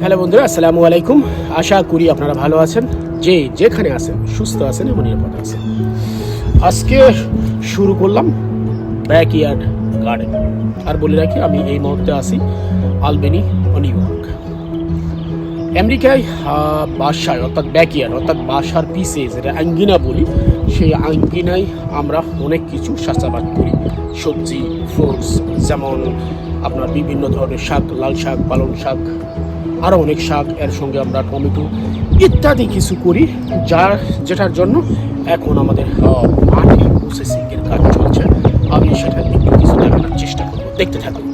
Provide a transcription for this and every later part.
Hello বন্ধুরা, আসসালামু আলাইকুম। আশা করি আপনারা ভালো আছেন। যে যেখানে আছেন, সুস্থ আছেন এবং নিরাপদ আছেন। আজকে শুরু করলাম ব্যাকইয়ার্ড গার্ডেন আর বলে রাখি, আমি এই মুহূর্তে আছি আলবেনি ও নিউ ইয়র্ক আমেরিকায় বাসায় অর্থাৎ ব্যাকইয়ার্ড অর্থাৎ বাসার পিসে যেটা আঙ্গিনা বলি, সেই আঙ্গিনায় আমরা অনেক কিছু চাষাবাদ করি। সবজি ফ্রুটস যেমন আপনার বিভিন্ন ধরনের শাক, লাল শাক, পালং শাক আরও অনেক শাক, এর সঙ্গে আমরা টমেটো ইত্যাদি কিছু করি যার যেটার জন্য এখন আমাদের মাটি প্রসেসিংয়ের কাজ চলছে। আমি সেটা কিছু দেখানোর চেষ্টা করব। দেখতে থাকুন।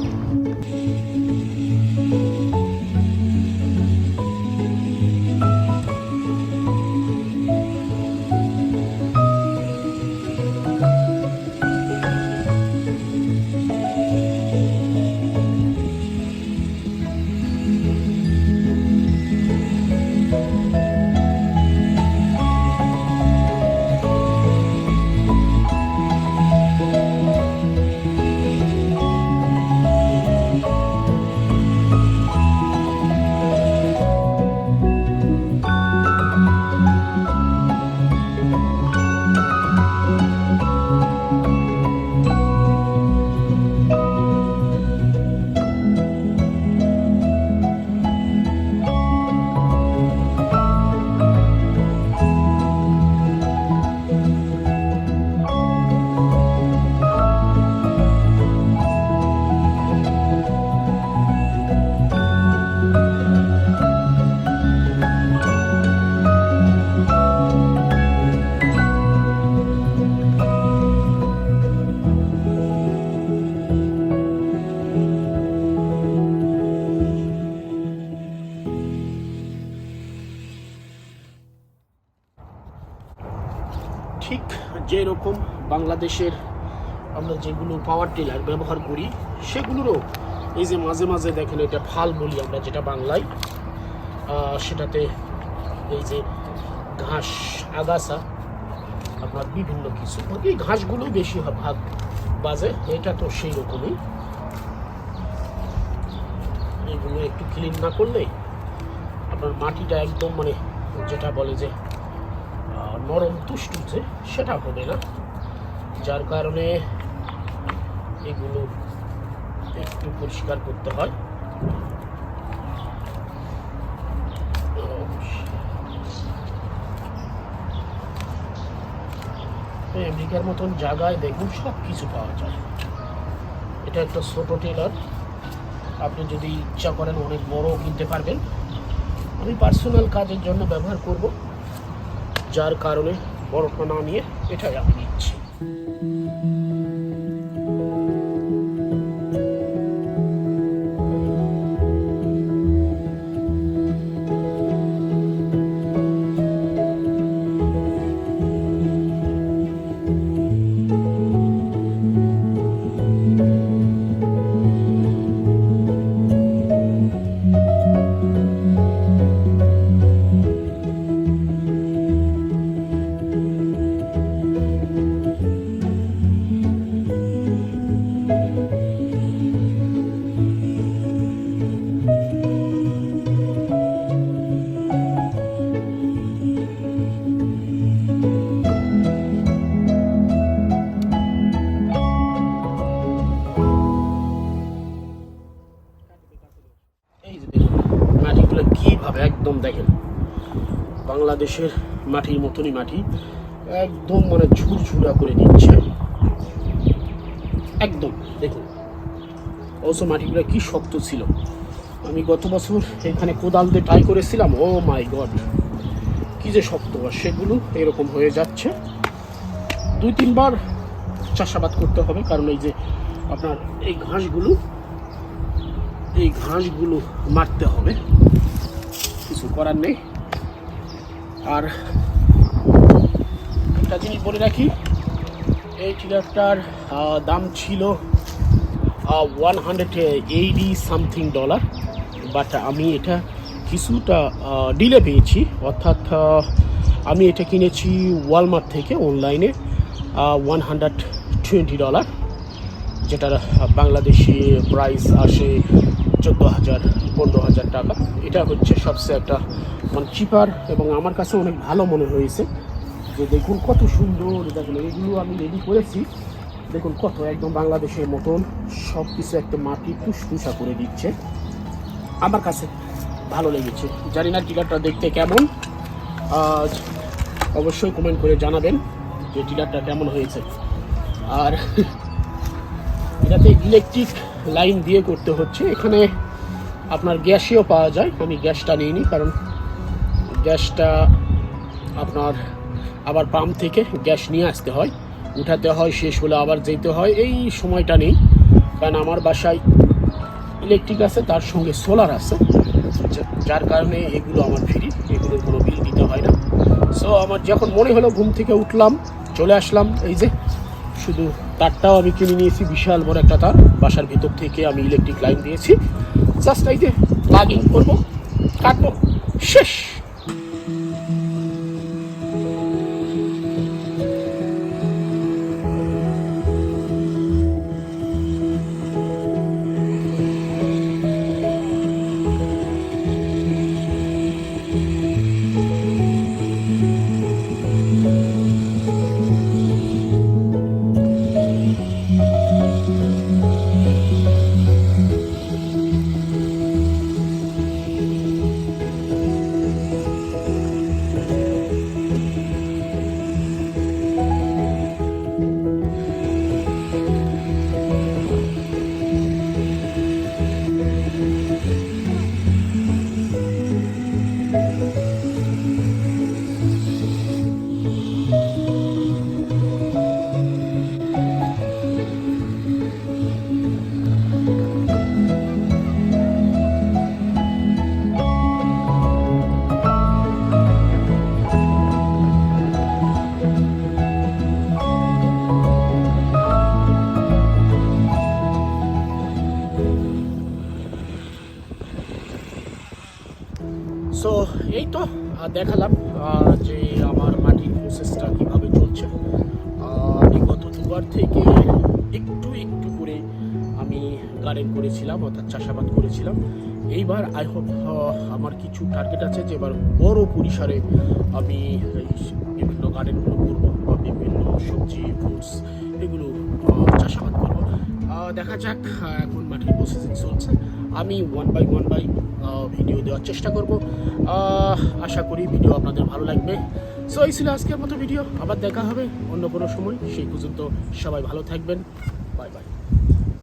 যেরকম বাংলাদেশের আমরা যেগুলো পাওয়ার টিলার ব্যবহার করি, সেগুলোরও এই যে মাঝে মাঝে দেখেন এটা ফাল বলি আমরা যেটা বাংলায় সেটাতে এই যে ঘাস, আগাছা, আপনার বিভিন্ন কিছু। এই ঘাসগুলো বেশি ভাগ বাজে, এটা তো সেই রকমই এগুলো একটু ক্লিন না করলে আপনার মাটিটা একদম মানে যেটা বলে যে নরম তুষ্টুছে সেটা হবে না। যার কারণে এগুলো একটু পরিষ্কার করতে হয়। আমেরিকার মতন জায়গায় দেখুন সব কিছু পাওয়া যায়। এটা একটা ছোট টেলার। আপনি যদি ইচ্ছা করেন অনেক বড় কিনতে পারবেন। আমি পার্সোনাল কাজের জন্য ব্যবহার করব। যার কারণে বরফটা না নিয়ে এটাই আমি নিচ্ছি। দেখেন, বাংলাদেশের মাটির মতনই মাটি, একদম মানে ঝুরঝুরা করে দিচ্ছে। একদম, দেখুন। অবশ্য মাটিগুলো কি শক্ত ছিল। আমি গত বছর এখানে কোদাল দিয়ে ট্রাই করেছিলাম, ও মাই গড, কি যে শক্ত সেগুলো এরকম হয়ে যাচ্ছে। দুই, তিনবার চাষাবাদ করতে হবে, কারণ এই যে আপনার এই ঘাসগুলো এই ঘাসগুলো মারতে হবে। কিছু করার নেই। আর একটা জিনিস বলে রাখি এই টিলারটার আহ, দাম ছিল one hundred eighty something dollar but আমি এটা কিছুটা ডিলে পেয়েছি। অর্থাৎ আমি এটা কিনেছি ওয়ালমার্ট থেকে অনলাইনে ওয়ান হান্ড্রেড টোয়েন্টি ডলার যেটার বাংলাদেশি প্রাইস আসে চোদ্দ হাজার পনেরো হাজার টাকা। এটা হচ্ছে সবচেয়ে একটা মানে চিপার এবং আমার কাছে অনেক ভালো মনে হয়েছে। যে দেখুন কত সুন্দর, দেখুন, এগুলো আমি রেডি করেছি। দেখুন কত, একদম বাংলাদেশের মতন সব কিছু একটা মাটি টুসটুসা করে দিচ্ছে। আমার কাছে ভালো লেগেছে। জানি না টিলারটা দেখতে কেমন। আজ অবশ্যই কমেন্ট করে জানাবেন যে টিলারটা কেমন হয়েছে। আর এটাতে ইলেকট্রিক লাইন দিয়ে করতে হচ্ছে। এখানে আপনার গ্যাসেও পাওয়া যায়, আমি গ্যাসটা নিইনি, কারণ গ্যাসটা আপনার আবার পাম্প থেকে গ্যাস নিয়ে আসতে হয়, উঠাতে হয়, শেষ হলে আবার যেতে হয়, এই সময়টা নেই। কারণ আমার বাসায় ইলেকট্রিক আছে, তার সঙ্গে সোলার আছে যার কারণে এগুলো আমার ফ্রি এগুলোর কোনো বিল দিতে হয় না। সো আমার যখন মনে হলো ঘুম থেকে উঠলাম, চলে আসলাম, এই যে, শুধু তারটাও আমি কিনে নিয়েছি, বিশাল বড় একটা তার। বাসার ভিতর থেকে আমি ইলেকট্রিক লাইন দিয়েছি। জাস্ট এই যে লাগিং করব, কাটবো, শেষ। সো এই তো দেখালাম যে আমার মাটির প্রসেসটা কীভাবে চলছে। আহ, বিগত দুবার থেকে একটু একটু করে আমি গার্ডেন করেছিলাম অর্থাৎ চাষাবাদ করেছিলাম। এইবার আই হোপ আমার কিছু টার্গেট আছে যে এবার বড় পরিসরে আমি বিভিন্ন গার্ডেনগুলো করব বা বিভিন্ন সবজি ফ্রুটস এগুলো চাষাবাদ করব। দেখা যাক এখন মাটির প্রসেসিং চলছে। আমি one by one by video দেওয়ার চেষ্টা করব। আশা করি ভিডিও আপনাদের ভালো লাগবে। সো এই ছিল আজকের মতো ভিডিও আবার দেখা হবে অন্য কোনো সময়। সেই পর্যন্ত সবাই ভালো থাকবেন। Bye bye